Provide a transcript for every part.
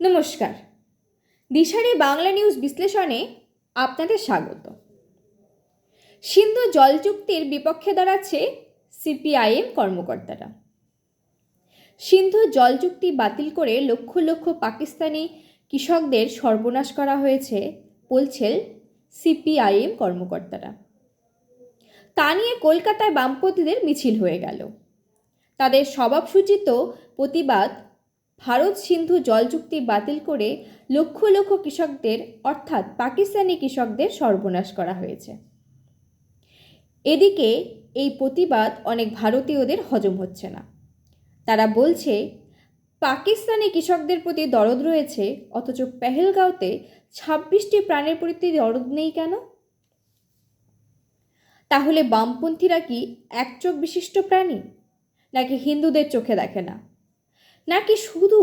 নমস্কার। দিশারি বাংলা নিউজ বিশ্লেষণে আপনাদের স্বাগত। সিন্ধু জল চুক্তির বিপক্ষে দাঁড়াচ্ছে সিপিআইএম কর্মকর্তারা। সিন্ধু জল চুক্তি বাতিল করে লক্ষ লক্ষ পাকিস্তানি কৃষকদের সর্বনাশ করা হয়েছে বলছেন সিপিআইএম কর্মকর্তারা। তা নিয়ে কলকাতায় বামপন্থীদের মিছিল হয়ে গেল। তাদের স্বভাবসূচিত প্রতিবাদ ভারত সিন্ধু জল চুক্তি বাতিল করে লক্ষ লক্ষ কৃষকদের, অর্থাৎ পাকিস্তানি কৃষকদের সর্বনাশ করা হয়েছে। এদিকে এই প্রতিবাদ অনেক ভারতীয়দের হজম হচ্ছে না। তারা বলছে, পাকিস্তানি কৃষকদের প্রতি দরদ রয়েছে, অথচ পেহেলগাঁওতে ছাব্বিশটি প্রাণের প্রতি দরদ নেই কেন? তাহলে বামপন্থীরা কি একচোখ বিশিষ্ট প্রাণী? নাকি হিন্দুদের চোখে দেখে না? নাকি শুধু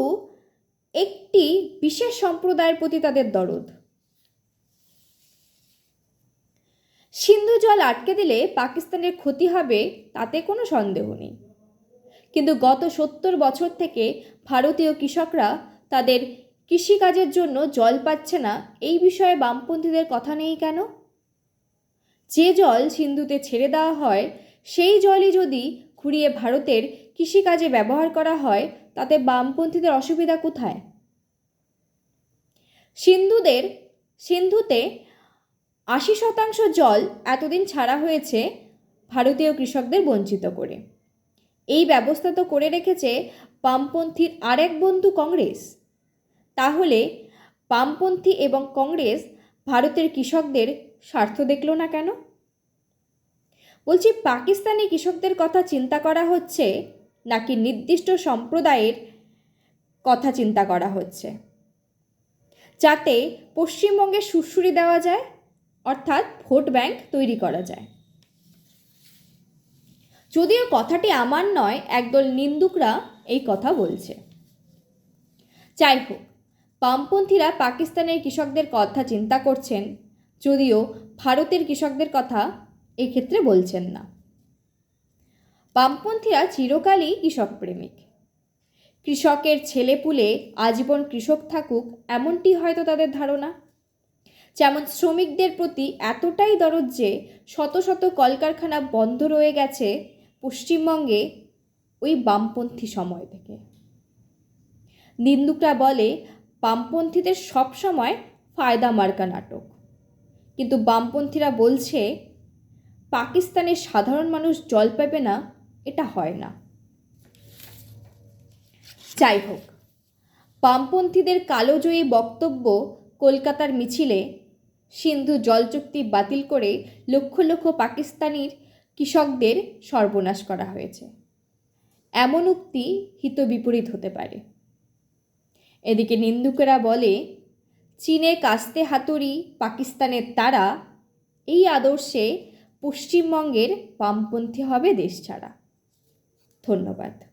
একটি বিশেষ সম্প্রদায়ের প্রতি তাদের দরদ? সিন্ধু জল আটকে দিলে পাকিস্তানের ক্ষতি হবে তাতে কোনো সন্দেহ নেই। কিন্তু গত সত্তর বছর থেকে ভারতীয় কৃষকরা তাদের কৃষিকাজের জন্য জল পাচ্ছে না, এই বিষয়ে বামপন্থীদের কথা নেই কেন? যে জল সিন্ধুতে ছেড়ে দেওয়া হয়, সেই জলই যদি ঘুরিয়ে ভারতের কৃষিকাজে ব্যবহার করা হয় তাতে বামপন্থীদের অসুবিধা কোথায়? সিন্ধুদের, সিন্ধুতে আশি শতাংশ জল এতদিন ছাড়া হয়েছে ভারতীয় কৃষকদের বঞ্চিত করে। এই ব্যবস্থা তো করে রেখেছে বামপন্থীর আরেক বন্ধু কংগ্রেস। তাহলে বামপন্থী এবং কংগ্রেস ভারতের কৃষকদের স্বার্থ দেখল না কেন? বলছি, পাকিস্তানি কৃষকদের কথা চিন্তা করা হচ্ছে নাকি নির্দিষ্ট সম্প্রদায়ের কথা চিন্তা করা হচ্ছে? যাতে পশ্চিমবঙ্গে সুশ্রুরি দেওয়া যায়, অর্থাৎ ভোট ব্যাংক তৈরি করা যায়। যদিও কথাটি আমার নয়, একদল নিন্দুকরা এই কথা বলছে। যাই হোক, বামপন্থীরা পাকিস্তানের কৃষকদের কথা চিন্তা করছেন, যদিও ভারতের কৃষকদের কথা এক্ষেত্রে বলছেন না। বামপন্থীরা চিরকালই কৃষক প্রেমিক কৃষকের ছেলেপুলে আজীবন কৃষক থাকুক, এমনটি হয়তো তাদের ধারণা। যেমন শ্রমিকদের প্রতি এতটাই দরদ যে শত শত কলকারখানা বন্ধ রয়ে গেছে পশ্চিমবঙ্গে ওই বামপন্থী সময় থেকে। নিন্দুকরা বলে, বামপন্থীদের সবসময় ফায়দা মার্কা নাটক। কিন্তু বামপন্থীরা বলছে, পাকিস্তানের সাধারণ মানুষ জল পাবে না এটা হয় না। যাই হোক বামপন্থীদের কালোজয়ী বক্তব্য কলকাতার মিছিলে সিন্ধু জল চুক্তি বাতিল করে লক্ষ লক্ষ পাকিস্তানির কৃষকদের সর্বনাশ করা হয়েছে। এমন উক্তি হিত বিপরীত হতে পারে। এদিকে নিন্দুকেরা বলে, চীনে কাস্তে হাতুড়ি পাকিস্তানের তারা এই আদর্শে পশ্চিমবঙ্গের বামপন্থী হবে দেশ ছাড়া। ধন্যবাদ।